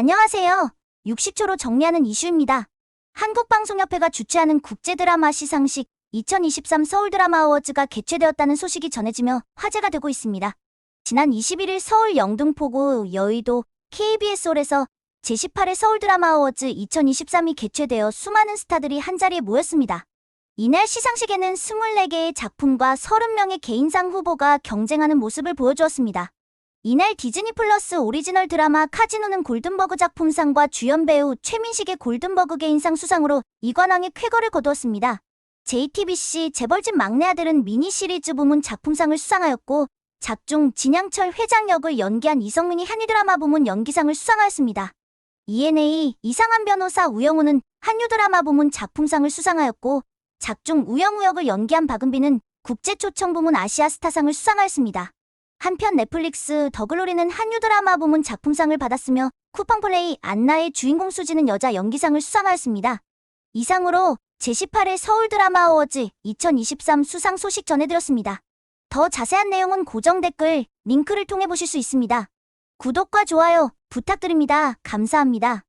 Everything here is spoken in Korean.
안녕하세요. 60초로 정리하는 이슈입니다. 한국방송협회가 주최하는 국제 드라마 시상식 2023 서울 드라마 어워즈가 개최되었다는 소식이 전해지며 화제가 되고 있습니다. 지난 21일 서울 영등포구 여의도 KBS홀에서 제18회 서울 드라마 어워즈 2023이 개최되어 수많은 스타들이 한자리에 모였습니다. 이날 시상식에는 24개의 작품과 30명의 개인상 후보가 경쟁하는 모습을 보여주었습니다. 이날 디즈니 플러스 오리지널 드라마 카지노는 골든버그 작품상과 주연 배우 최민식의 골든버그 개인상 수상으로 이관왕의 쾌거를 거두었습니다. JTBC 재벌집 막내 아들은 미니 시리즈 부문 작품상을 수상하였고 작중 진양철 회장 역을 연기한 이성민이 한이 드라마 부문 연기상을 수상하였습니다. ENA 이상한 변호사 우영우는 한유 드라마 부문 작품상을 수상하였고 작중 우영우 역을 연기한 박은비는 국제초청 부문 아시아스타상을 수상하였습니다. 한편 넷플릭스 더글로리는 한유 드라마 부문 작품상을 받았으며 쿠팡플레이 안나의 주인공 수지는 여자 연기상을 수상하였습니다. 이상으로 제18회 서울 드라마 어워즈 2023 수상 소식 전해드렸습니다. 더 자세한 내용은 고정 댓글 링크를 통해 보실 수 있습니다. 구독과 좋아요 부탁드립니다. 감사합니다.